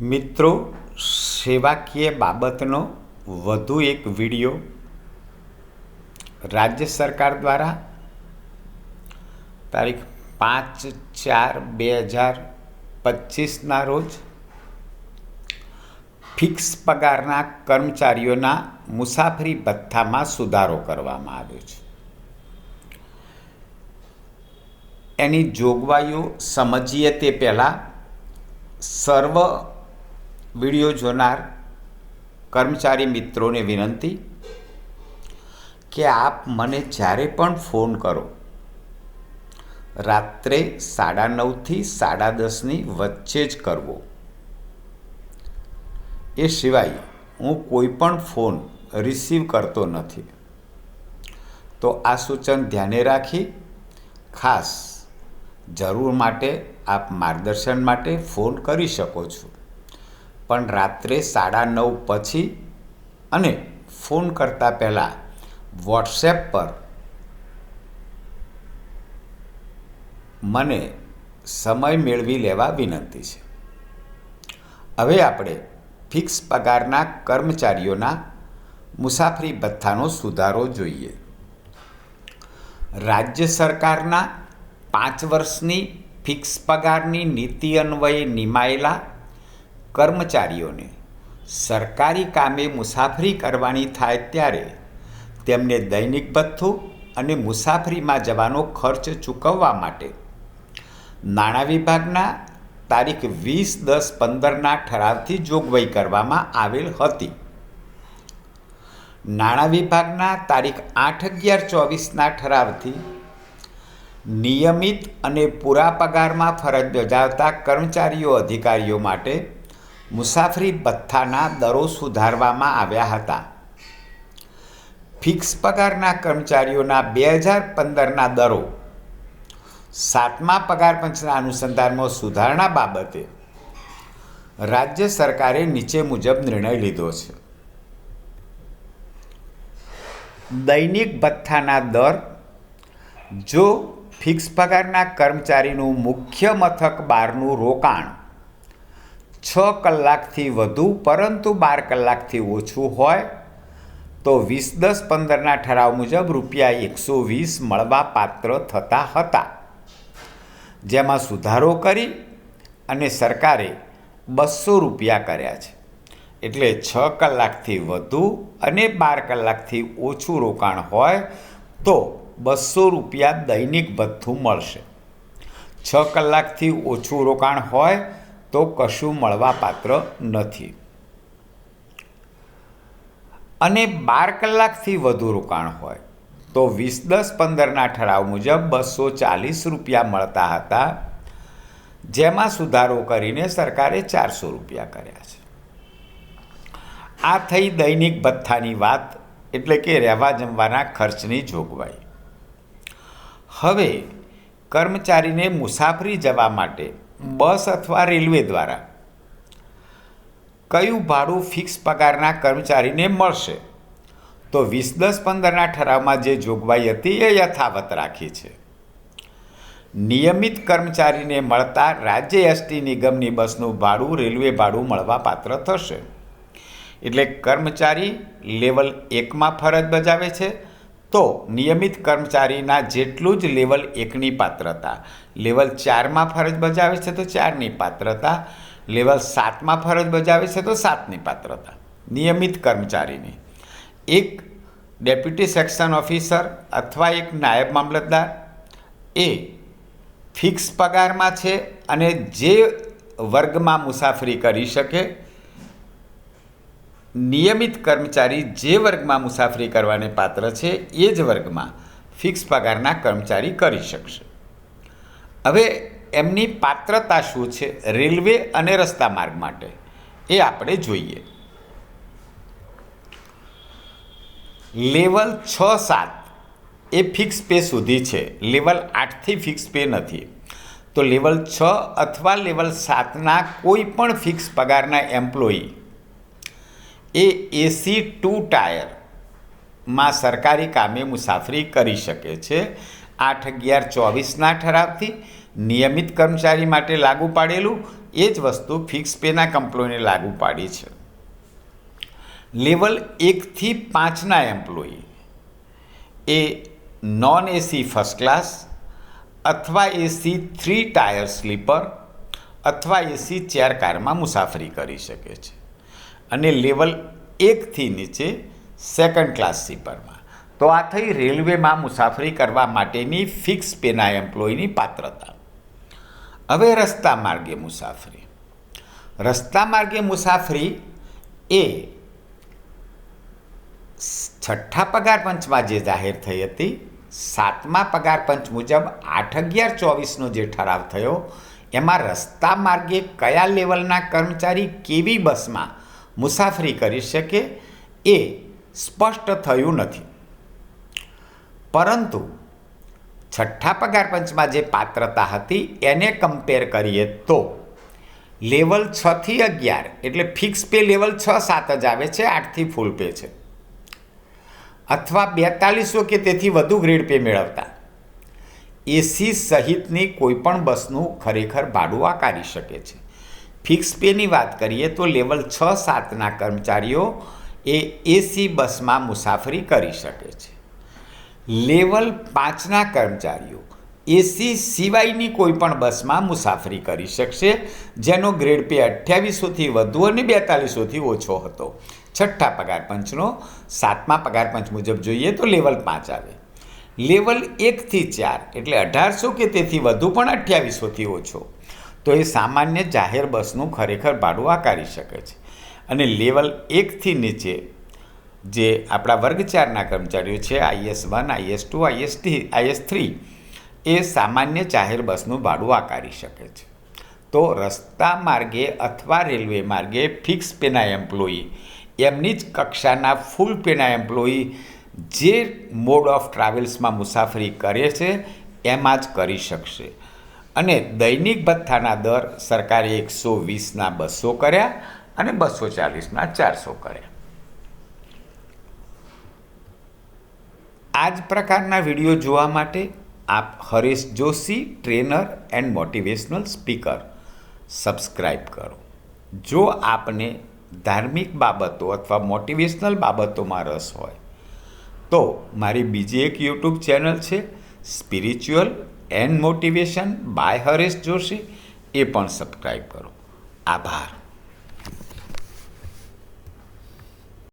મિત્રો, સેવાકીય બાબતનો વધુ એક વિડિયો રાજ્ય સરકાર દ્વારા તારીખ પાંચ ચાર બે હજાર પચીસના રોજ ફિક્સ પગારના કર્મચારીઓના મુસાફરી ભથ્થામાં સુધારો કરવામાં આવ્યો છે. એની જોગવાઈઓ સમજીએ તે પહેલાં સર્વ વીડિયો જોનાર કર્મચારી મિત્રોને વિનંતી કે આપ મને જ્યારે પણ ફોન કરો, રાત્રે સાડા નવથી સાડા દસની વચ્ચે જ કરવો. એ સિવાય હું કોઈ પણ ફોન રિસીવ કરતો નથી. તો આ સૂચન ધ્યાને રાખી ખાસ જરૂર માટે આપ માર્ગદર્શન માટે ફોન કરી શકો છો. પણ રાત્રે સાડા નવ પછી અને ફોન કરતાં પહેલાં વોટ્સએપ પર મને સમય મેળવી લેવા વિનંતી છે. હવે આપણે ફિક્સ પગારના કર્મચારીઓના મુસાફરી ભથ્થાનો સુધારો જોઈએ. રાજ્ય સરકારના પાંચ વર્ષની ફિક્સ પગારની નીતિ અન્વયે નિમાયેલા કર્મચારીઓને સરકારી કામે મુસાફરી કરવાની થાય ત્યારે તેમને દૈનિક ભથ્થું અને મુસાફરીમાં જવાનો ખર્ચ ચૂકવવા માટે નાણાં વિભાગના તારીખ વીસ, દસ, પંદરના ઠરાવથી જોગવાઈ કરવામાં આવેલ હતી. નાણાં વિભાગના તારીખ આઠ, અગિયાર, ચોવીસના ઠરાવથી નિયમિત અને પૂરા પગારમાં ફરજ બજાવતા કર્મચારીઓ અધિકારીઓ માટે મુસાફરી ભથ્થાના દરો સુધારવામાં આવ્યા હતા. ફિક્સ પગારના કર્મચારીઓના બે હજાર પંદરના દરો. સાતમા પગાર પંચના અનુસંધાનમાં સુધારણા બાબતે રાજ્ય સરકારે નીચે મુજબ નિર્ણય લીધો છે. દૈનિક ભથ્થાના દર. જો ફિક્સ પગારના કર્મચારીનું મુખ્ય મથક બારનું રોકાણ છ કલાકથી વધુ, પરંતુ બાર કલાકથી ઓછું હોય, તો વીસ દસ પંદરના ઠરાવ મુજબ રૂપિયા એકસો વીસ મળવા પાત્ર થતા હતા. જેમાં સુધારો કરી અને સરકારે બસો રૂપિયા કર્યા છે. એટલે છ કલાકથી વધુ અને બાર કલાકથી ઓછું રોકાણ હોય, તો બસો રૂપિયા દૈનિક ભથ્થું મળશે. છ કલાકથી ઓછું રોકાણ હોય તો કશું મળવા પાત્ર નથી. અને બાર કલાકથી વધુ રોકાણ હોય, તો વીસ દસ પંદરના ઠરાવ મુજબ બસો ચાલીસ રૂપિયા મળતા હતા, જેમાં સુધારો કરીને સરકારે ચારસો રૂપિયા કર્યા છે. આ થઈ દૈનિક ભથ્થાની વાત, એટલે કે રહેવા જમવાના ખર્ચની જોગવાઈ. હવે કર્મચારીને મુસાફરી જવા માટે બસ અથવા રેલવે દ્વારા. કયું ભાડું ફિક્સ પગારના કર્મચારીને મળશે? તો વીસ દસ પંદરના ઠરાવમાં જે જોગવાઈ હતી એ યથાવત રાખી છે. નિયમિત કર્મચારીને મળતા રાજ્ય એસટી નિગમની બસનું ભાડું રેલવે ભાડું મળવા પાત્ર થશે. એટલે કર્મચારી લેવલ એકમાં ફરજ બજાવે છે તો નિયમિત કર્મચારીના જેટલું જ લેવલ એકની પાત્રતા, લેવલ ચારમાં ફરજ બજાવે છે તો ચારની પાત્રતા, લેવલ સાતમાં ફરજ બજાવે છે તો સાતની પાત્રતા. નિયમિત કર્મચારીની. એક ડેપ્યુટી સેક્શન ઓફિસર અથવા એક નાયબ મામલતદાર. એ ફિક્સ પગારમાં છે અને જે વર્ગમાં મુસાફરી કરી શકે નિયમિત કર્મચારી જે વર્ગમાં મુસાફરી કરવાને પાત્ર છે, એ જ વર્ગમાં ફિક્સ પગારના કર્મચારી કરી શકશે. હવે એમની પાત્રતા શું છે, રેલવે અને રસ્તા માર્ગ માટે? એ આપણે જોઈએ. લેવલ છ સાત એ ફિક્સ પે સુધી છે. લેવલ આઠથી ફિક્સ પે નથી. તો લેવલ છ અથવા લેવલ સાતના કોઈ પણ ફિક્સ પગારના એમ્પ્લોયી એ એસી ટુ ટાયરમાં સરકારી કામે મુસાફરી કરી શકે છે. આઠ અગિયાર ચોવીસના ઠરાવથી નિયમિત કર્મચારી માટે લાગુ પાડેલું એ જ વસ્તુ ફિક્સ પેના કંપનીઓને લાગુ પાડી છે. લેવલ એકથી પાંચના એમ્પ્લોયી એ નોન એસી ફર્સ્ટ ક્લાસ અથવા એસી થ્રી ટાયર સ્લીપર અથવા એસી ચેર કારમાં મુસાફરી કરી શકે છે. અને લેવલ એકથી નીચે સેકન્ડ ક્લાસ સ્લીપરમાં તો આ થઈ રેલવેમાં મુસાફરી કરવા માટેની ફિક્સ પેના એમ્પ્લોયની પાત્રતા. હવે રસ્તા માર્ગે મુસાફરી. રસ્તા માર્ગે મુસાફરી એ છઠ્ઠા પગાર પંચમાં જે જાહેર થઈ હતી, સાતમા પગાર પંચ મુજબ આઠ અગિયાર ચોવીસનો જે ઠરાવ થયો, એમાં રસ્તા માર્ગે કયા લેવલના કર્મચારી કેવી બસમાં મુસાફરી કરી શકે એ સ્પષ્ટ થયું નથી. પરંતુ છઠ્ઠા પગાર પંચમાં જે પાત્રતા હતી એને કમ્પેર કરીએ તો લેવલ છથી અગિયાર એટલે ફિક્સ પે લેવલ છ સાત જ આવે છે આઠથી ફૂલ પે છે. અથવા બેતાલીસો કે તેથી વધુ ગ્રેડ પે મેળવતા. એસી સહિતની કોઈપણ બસનું ખરેખર ભાડું આકારી શકે છે. ફિક્સ પેની વાત કરીએ તો લેવલ છ સાતના કર્મચારીઓ એ એસી બસમાં મુસાફરી કરી શકે છે. લેવલ પાંચના કર્મચારીઓ એસી સિવાયની કોઈપણ બસમાં મુસાફરી કરી શકશે, જેનો ગ્રેડ પે અઠ્યાવીસોથી વધુ અને બેતાલીસોથી ઓછો હતો. છઠ્ઠા પગાર પંચનો, સાતમા પગાર પંચ મુજબ જોઈએ તો લેવલ પાંચ આવે. લેવલ એકથી ચાર એટલે અઢારસો કે તેથી વધુ પણ અઠ્યાવીસોથી ઓછો. તો એ સામાન્ય જાહેર બસનું ખરેખર ભાડું આકારી શકે છે. અને લેવલ એકથી નીચે જે આપણા વર્ગ ચારના કર્મચારીઓ છે IS one IS two IS IS three, એ સામાન્ય જાહેર બસનું ભાડું આકારી શકે છે. તો રસ્તા માર્ગે અથવા રેલવે માર્ગે ફિક્સ પેના એમ્પ્લોયી, એમની જ કક્ષાના ફૂલ પેના એમ્પ્લોયી જે મોડ ઓફ ટ્રાવેલ્સમાં મુસાફરી કરે છે, એમાં જ કરી શકશે. અને દૈનિક ભથ્થાના દર સરકારે એકસો વીસના બસો કર્યા અને બસો ચાલીસના ચારસો કર્યા. આ જ પ્રકારના વીડિયો જોવા માટે આપ Haresh Joshi, trainer and motivational speaker. Subscribe કરો. જો આપને ધાર્મિક બાબતો અથવા મોટિવેશનલ બાબતોમાં રસ હોય, તો મારી બીજી એક યુટ્યુબ ચેનલ છે spiritual and motivation by Haresh Joshi એ પણ સબસ્ક્રાઈબ કરો. આભાર.